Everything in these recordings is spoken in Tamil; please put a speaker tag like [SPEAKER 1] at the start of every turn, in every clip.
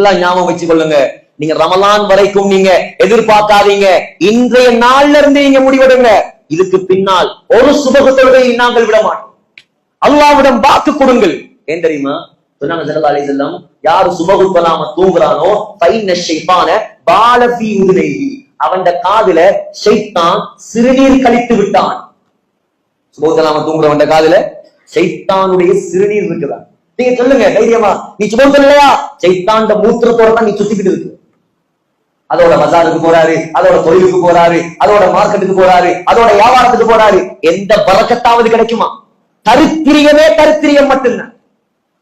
[SPEAKER 1] நல்லா ஞாபகம் வச்சு கொள்ளுங்க நீங்க ரமலான் வரைக்கும் நீங்க எதிர்பார்க்காதீங்க. இன்றைய நாள்ல இருந்து நீங்க முடிவெடுங்க. இதுக்கு பின்னால் ஒரு சுபக தொழுகையை நாங்கள் விட மாட்டோம். அல்லாவிடம் பார்த்து கொடுங்கள். ஏன் தெரியுமா? சொன்னாங்க ஸல்லல்லாஹு அலைஹி வஸல்லம் யார் சுபகு தொழாம தூங்குறானோ பைன ஷைத்தான பாலபி உதுனைஹி அவன் காதுல ஷைத்தான் சிறுநீர் கழித்து விட்டான். சுபகு தொழாம தூங்குறவன் காதுல ஷைத்தானுடைய சிறுநீர் இருக்குதா நீங்க சொல்லுங்க தைரியமா. நீ சும்மா சொல்லலையா? சைத்தாண்ட மூத்திரத்தோட தான் நீ சுத்திக்கிட்டு இருக்கு. அதோட பஜாருக்கு போறாரு அதோட தொழிலுக்கு போறாரு அதோட மார்க்கெட்டுக்கு போறாரு அதோட வியாபாரத்துக்கு போறாரு. எந்த பறக்கத்தாவது கிடைக்குமா? தரித்திரியமே தரித்திரியம் மட்டும்தான்.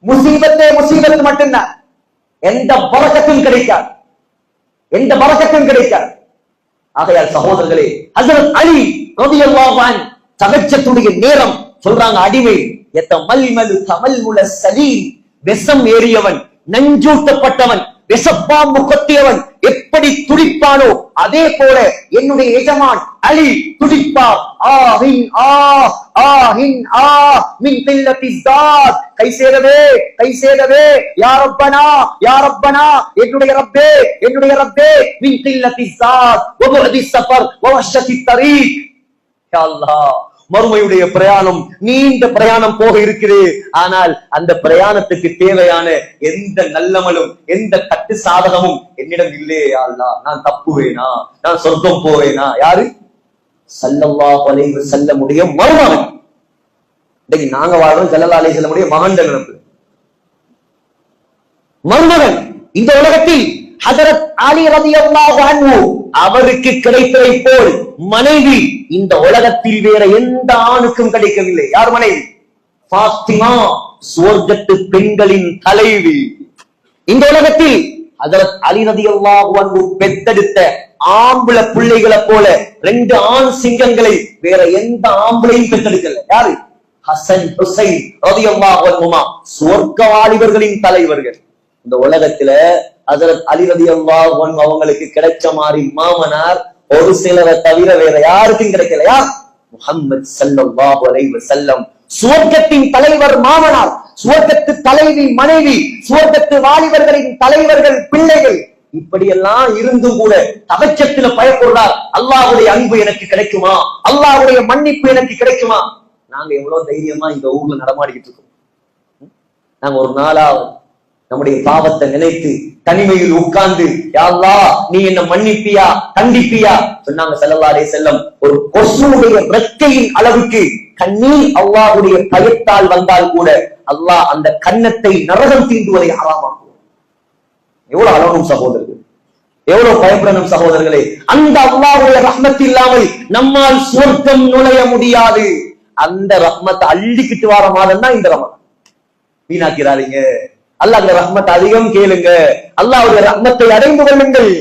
[SPEAKER 1] முசீபத்தே முசீபத்து மட்டும்தான். எந்த பறக்கத்தும் கிடைக்காது. எந்த பறக்கத்தும் கிடைக்காது. ஆகையால் சகோதரர்களே ஹசரத் அலி ரலியல்லாஹு அன்ஹு தகச்சத்துடைய நேரம் சொல்றாங்க அடிமை. எத்த மல்மல் தமல் முல சலீம் விஷம் ஏறியவன் நஞ்சூட்டப்பட்டவன் விஷப்பாம்பு கொத்தியவன். எப்படி துடிப்பானோ அதே போல என்னுடைய எஜமான் அலி துடிப்பார். ஆஹின் ஆ ஆஹின் ஆ மின் தில்லத்தி தாத் கை சேரவே கை சேரவே. யா ரப்பனா ரப்பனா. என்னுடைய ரப்பே என்னுடைய ரப்பே. மின் தில்லத்தி தாத் வபுஅதி சஃபர் வவஷதி தரீக் யா அல்லாஹ். மறுமையுடைய பிரயாணம் நீண்ட பிரயாணம் போக இருக்குது ஆனால் அந்த பிரயாணத்துக்கு தேவையான எந்த நல்லமலும் எந்த கட்டு சாதகமும் என்னிடம் இல்லையே அல்லா நான் தப்புவேனா? நான் சொர்க்கம் போவேனா? யாரு? சல்லல்லா வலைவு செல்ல முடிய மருமகன். இன்னைக்கு நாங்க வாழ்றோம் அலை செல்ல முடிய மகன் நினைப்பு மருமகன். இந்த உலகத்தில் ஹஜரத் அலி ரலியல்லாஹு அன்ஹு அவருக்கு கிடைத்ததை போல் மனைவி இந்த உலகத்தில் வேற எந்த ஆணுக்கும் கிடைக்கவில்லை. யார் மனைவி? பாத்திமா சுவர்க்கத்து பெண்களின் தலைவி. இந்த உலகத்தில் அதரத் அலி ரலியல்லாஹு அன்ஹு பெத்தெடுத்த ஆம்பளை பிள்ளைகளை போல ரெண்டு ஆண் சிங்கங்களை வேற எந்த ஆம்பளையும் பெத்தெடுக்கல யாரு? ஹசன் ஹுசைன் ரலியல்லாஹு அன்ஹுமா சுவர்க்க வாலிபர்களின் தலைவர்கள். இந்த உலகத்துல ஹஜரத் அலி ரலியல்லாஹு அவங்களுக்கு கிடைச்ச மாதிரி மாமனார் ஒரு சிலரை தவிர வேற யாருக்கும் கிடைக்கலையா? முகம்மது முஹம்மது ஸல்லல்லாஹு செல்லம் வஸல்லம். சுவர்க்கத்தின் தலைவர் மாமனார் சுவர்க்கத்து தலைவி மனைவி சுவர்க்கத்து வாலிபர்களின் தலைவர்கள் பிள்ளைகள் இப்படியெல்லாம் இருந்தும் கூட தவச்சத்துல பயப்படுறார் அல்லாவுடைய அன்பு எனக்கு கிடைக்குமா? அல்லாவுடைய மன்னிப்பு எனக்கு கிடைக்குமா? நாங்க எவ்வளவு தைரியமா இந்த ஊர்ல நடமாடிக்கிட்டு இருக்கோம். நாங்க ஒரு நாளாவது நம்முடைய பாவத்தை நினைத்து தனிமையில் உட்கார்ந்து யா நீ என்ன மன்னிப்பியா? கண்டிப்பியா? சொன்னாங்க செல்லல்லாரே செல்லம் ஒரு கொசுடைய ரெக்கையின் அளவுக்கு கண்ணீர் அல்லாவுடைய பயத்தால் வந்தால் கூட அல்லாஹ் அந்த கன்னத்தை நரகம் தீண்டுவதை ஹராமாக்குவான் எவ்வளவு அழகும் சகோதரர்கள். எவ்வளவு பயப்படணும் சகோதரர்களே. அந்த அல்லாவுடைய ரஹ்மத் இல்லாமல் நம்மால் சுவர்க்கம் நுழைய முடியாது. அந்த ரஹ்மத்தை அள்ளிக்கிட்டு வர மாதம் தான் இந்த ரமணம் வீணாக்கிறாதீங்க. அல்லாஹ் ரஹ்மத் அதிகம் கேளுங்க. அல்லாஹ்வுடைய ரஹ்மத்தை அடைந்து கொள்ளுங்கள்.